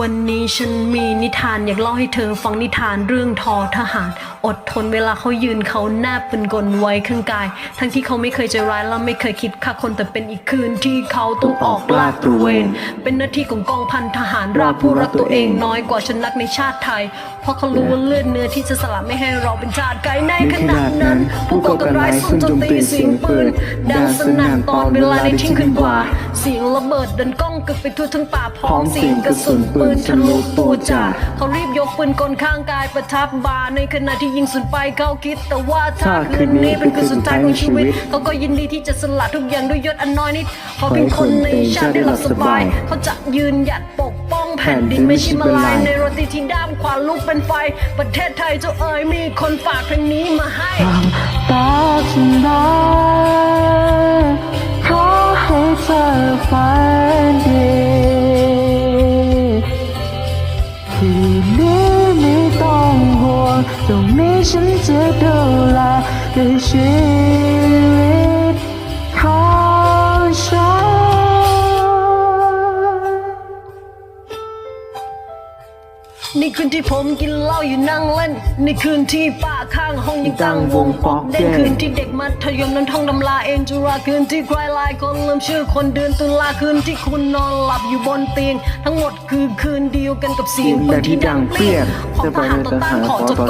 วันนี้ฉันมีนิทานอยากเล่าให้เธอฟังนิทานเรื่องทอทหาร อดทนเวลาเขายืนเขาแนบเป็นกลไว้ข้างกาย ทั้งที่เขาไม่เคยใจร้ายและไม่เคยคิดฆ่าคนแต่เป็นอีกคืนที่เขาต้องออกลาดตระเวน เป็นหน้าที่ของกองพันทหารราบผู้รักตัวเองน้อยกว่าฉันรักในชาติไทย เพราะเขารู้ว่าเลือดเนื้อที่จะสละไม่ให้เราเป็นชาติไกลในขณะนั้น ผู้ก่อการร้ายซุ่มโจมตีเสียงปืนดังสนั่นตอนเวลาในทิ้งคืนกว่า เสียงระเบิดดันก้องกึกไปทั่วทั้งป่าพร้อมเสียงกระสุนปืนทะลุตัวจ่าเขารีบยกปืนกลข้างกายประทับบาในขณะที่ยิงสุนไปเขาคิด แต่ว่าถ้าคืนนี้เป็นคืนสุดท้ายของชีวิตเขาก็ยินดีที่จะสละทุกอย่างด้วยยศอันน้อยนิดเพราะเป็นคนในชาติได้หลับสบาย เขาจะยืนหยัดปกป้องแผ่นดินไม่ใช่มาลายในโรตีที่ด้ามขวานลุกเป็นไฟ ประเทศไทยเจ้าเอ๋ยมีคนฝากเพลงนี้มาให้ตาฉันได้ วงตรงนี้ฉัน ในคืนที่ผมกินเหล้าอยู่นั่งเล่น ในคืนที่ป้าข้างห้องยังตั้งวงปอกเด่นคืนที่เด็กมัธยมนั้นท่องตำราเองจุฬาคืนที่ใครหลายคนลืมชื่อคนเดือนตุลาคืนที่คุณนอนหลับอยู่บนเตียง ทั้งหมดคือคืนเดียวกันกับเสียงปืนที่ดังเปรี้ยงของทหารต่อต้านขอจก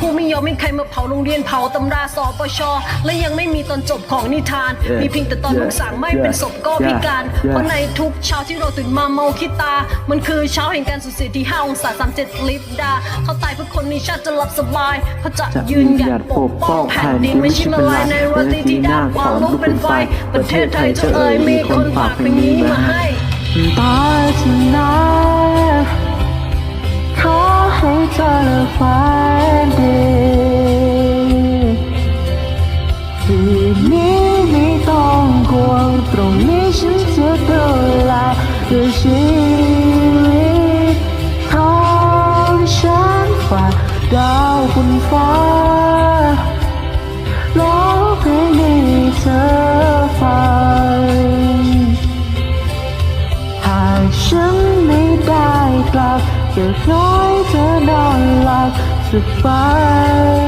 ผู้ไม่ยอมให้ใครมาเผาโรงเรียนเผาตำราสปชและยังไม่มีตอนจบของนิทาน มีเพียงแต่ตอนลูกสางไม่เป็นศพก็พิการเพราะในทุกเช้าที่เราตื่นมาเมาคิดตา มันคือเช้าแห่งการสูญเสียที่5องศา37 ลิบดา เขาตายเพื่อคนในชาติจะหลับสบายเขาจะยืนหยัดปกป้องแผ่นดินไม่ใช่มาลายในรถที่ด้านความลุกเป็นไฟ ประเทศไทยจะเอ่ยมีคนฝากเพลงนี้มาให้ตาฉัน คืนนี้ไม่ต้องห่วงตรงนี้ฉันจะดูแลด้วยชีวิตของฉันฝากดาวบนฟ้าร้องเพลงให้เธอฟังหากฉันไม่ได้กลับจะน้อยเธอนอนหลับสบายก่อน